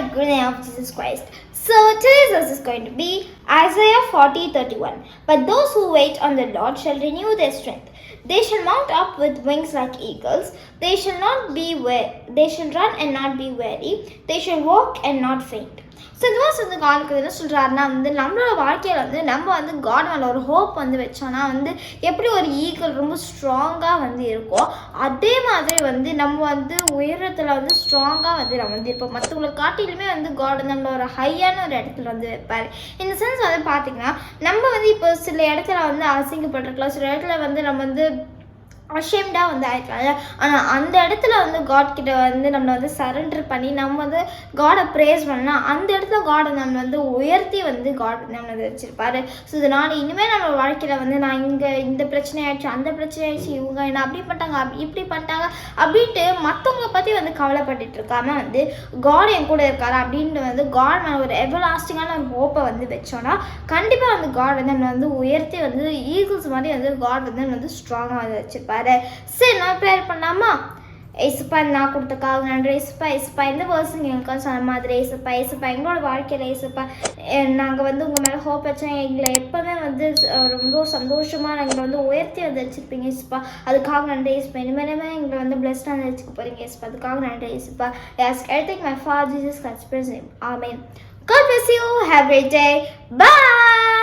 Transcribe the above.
the good name of Jesus Christ. So today's verse is going to be Isaiah 40 31. But those who wait on the Lord shall renew their strength. They shall mount up with wings like eagles. They shall not be we- they shall run and not be weary. They shall walk and not faint. So இந்த வருஷம் வந்து காலுக்கு என்ன சொல்கிறாருன்னா வந்து நம்மளோட வாழ்க்கையில் வந்து நம்ம வந்து காட் மேலே ஒரு ஹோப் வந்து வச்சோன்னா வந்து எப்படி ஒரு ஈகிள் ரொம்ப ஸ்ட்ராங்காக வந்து இருக்கும் அதே மாதிரி வந்து நம்ம வந்து உயரத்தில் வந்து ஸ்ட்ராங்காக வந்து நம்ம வந்து இருப்போம் மற்றவங்களை காட்டிலுமே வந்து காட் வந்து நம்மளோட ஒரு ஹையான ஒரு இடத்துல வந்து வைப்பார் இந்த சென்ஸ் வந்து பார்த்திங்கன்னா நம்ம வந்து இப்போ சில இடத்துல வந்து அசிங்கப்பட்டிருக்கலாம் சில இடத்துல வந்து நம்ம வந்து அஷேம்டாக வந்து ஆயிருக்கலாம் ஆனால் அந்த இடத்துல வந்து காட் கிட்ட வந்து நம்மளை வந்து சரண்டர் பண்ணி நம்ம வந்து காடை ப்ரேஸ் பண்ணால் அந்த இடத்துல காடை நம்ம வந்து உயர்த்தி வந்து காட் நம்மளை வந்து வச்சிருப்பாரு ஸோ இதனால் இனிமேல் நம்ம வாழ்க்கையில் வந்து நான் இங்கே இந்த பிரச்சனை ஆயிடுச்சு அந்த பிரச்சனை ஆயிடுச்சு இவங்க என்ன அப்படி பண்ணிட்டாங்க அப்படி இப்படி பண்ணிட்டாங்க அப்படின்ட்டு மற்றவங்க பற்றி வந்து கவலைப்பட்டுட்டு இருக்காம வந்து காட் என் கூட இருக்காரு அப்படின்ட்டு வந்து காட் மேலே ஒரு எவர் லாஸ்டிங்கான ஒரு ஹோப்பை வந்து வச்சோன்னா கண்டிப்பாக வந்து காட் வந்து நம்மளை வந்து உயர்த்தி வந்து ஈகிள்ஸ் மாதிரி வந்து காட் வந்து நம்ம வந்து ஸ்ட்ராங்காக வந்து வச்சுருப்பார். சரி நான் ப்ரேயர் பண்ணாமா இசுப்பா நான் கொடுத்தக்காக நன்றி. இசுப்பா இசுப்பா இந்த பர்சன் எங்களுக்கும் சொன்ன மாதிரி இசுப்பா இசுப்பா எங்களோட வாழ்க்கையில் இசுப்பா நாங்கள் வந்து உங்கள் மேலே ஹோப் வச்சோம். எங்களை எப்போவுமே வந்து ரொம்ப சந்தோஷமாக எங்களை வந்து உயர்த்தி வந்து வச்சுருப்பீங்க இசுப்பா அதுக்காக நன்றி இசுப்பா இனிமேலுமே எங்களை வந்து பிளஸ்டாக வந்து வச்சுக்க போகிறீங்க இசுப்பா அதுக்காக நன்றி இசுப்பா yes everything my father Jesus கன்ஸ்பிரஸ் amen God bless you. Have a great day. Bye.